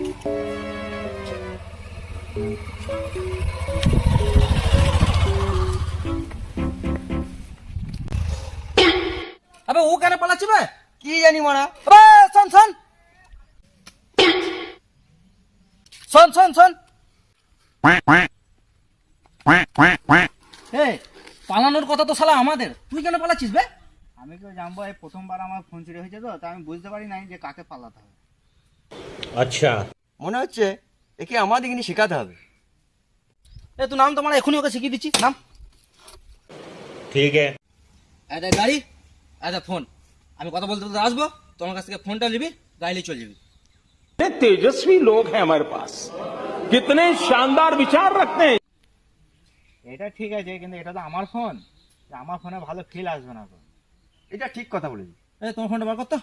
আবে ও কেন পালাচ্ছে বে? কি জানি মারা? আবে শোন শোন। শোন শোন শোন। পালানোর কথা তো শালা আমাদের। তুই কেন পালাচ্ছিস বে? আমি কেউ জানব এই প্রথমবার আমার ফোন চুরি হয়েছে তো তা আমি বুঝতে পারি নাই যে কাকে পালাতে হবে। আচ্ছা। মনে হচ্ছে একে আমাদেরকে শেখাতে হবে। এ তো নাম তোমার এখনই ওকে শিখিয়ে দিচ্ছি। নাম? ঠিক আছে। একটা গাড়ি একটা ফোন। আমি কথা বলতে বলতে আসব তোমার কাছ থেকে ফোনটা নিবি গাড়ি নিয়ে চলে যাবি। তেজস্বী লোক হ্যাঁ আমার পাস। কিতনে শানদার বিচার রাখতে। এটা ঠিক আছে কিন্তু এটা তো আমার ফোন। আমার ফোনে ভালো ফিল আসবে না তো। এটা ঠিক কথা বলেছি। তোমার ফোনটা বার করতো